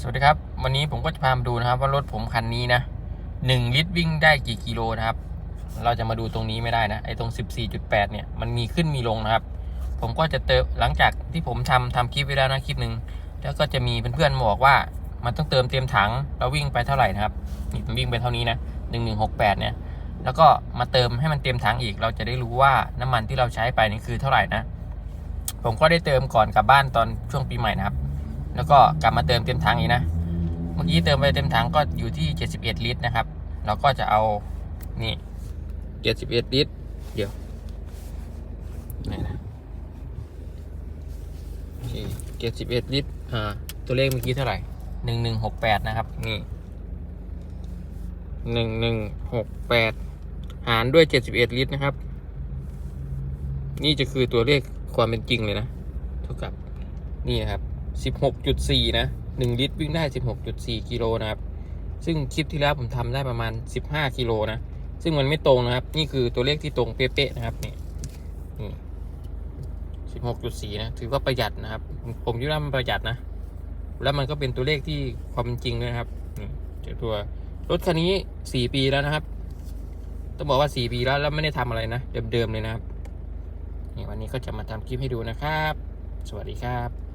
สวัสดีครับ วันนี้ผมก็จะพามาดูนะครับว่ารถผมคันนี้นะหนึ่งลิตรวิ่งได้กี่กิโลนะครับ เราจะมาดูตรงนี้ไม่ได้นะไอ้ตรง 14.8 เนี่ยมันมีขึ้นมีลงนะครับ ผมก็จะเติมหลังจากที่ผมทำทำคลิปไว้แล้วนะคลิปหนึ่งแล้วก็จะมีเพื่อนๆบอกว่ามันต้องเติมเต็มถังแล้ววิ่งไปเท่าไหร่นะครับนี่ผมวิ่งไปเท่านี้นะ1168 เนี่ย แล้วก็มาเติมให้มันเต็มถังอีก เราจะได้รู้ว่าน้ำมันที่เราใช้ไปนี่คือเท่าไหร่นะ ผมก็ได้เติมก่อนกลับบ้านตอนช่วงปีใหม่นะครับ แล้วก็กลับมาเติมเต็มถังอีกนะ เมื่อกี้เติมไปเต็มถังก็อยู่ที่ 71 ลิตรนะครับ เราก็จะเอานี่ 71 ลิตร เดี๋ยวไหนนะโอเค71ลิตร อ่า ตัวเลขเมื่อกี้เท่าไหร่1168นะครับ นี่1168หารด้วย71ลิตรนะครับ นี่จะคือตัวเลขความเป็นจริงเลยนะเท่ากับ นี่นะครับ 16.4 นะ 1 ลิตรวิ่งได้ 16.4 กิโลนะครับ ซึ่งคลิปที่แล้วผมทำได้ประมาณ 15 กิโลนะ ซึ่งมันไม่ตรงนะครับ นี่คือตัวเลขที่ตรงเป๊ะๆนะครับนี่นี่16.4 นะ ถือว่าประหยัดนะครับ ผมคิดว่ามันประหยัดนะ แล้วมันก็เป็นตัวเลขที่ความจริงด้วยนะครับนี่เจ้าตัวรถคันนี้ 4 ปีแล้วนะครับ ต้องบอกว่า 4 ปีแล้วแล้วไม่ได้ทำอะไรนะ เดิมๆเลยนะครับนี่วันนี้ก็จะมาทำคลิปให้ดูนะครับ สวัสดีครับ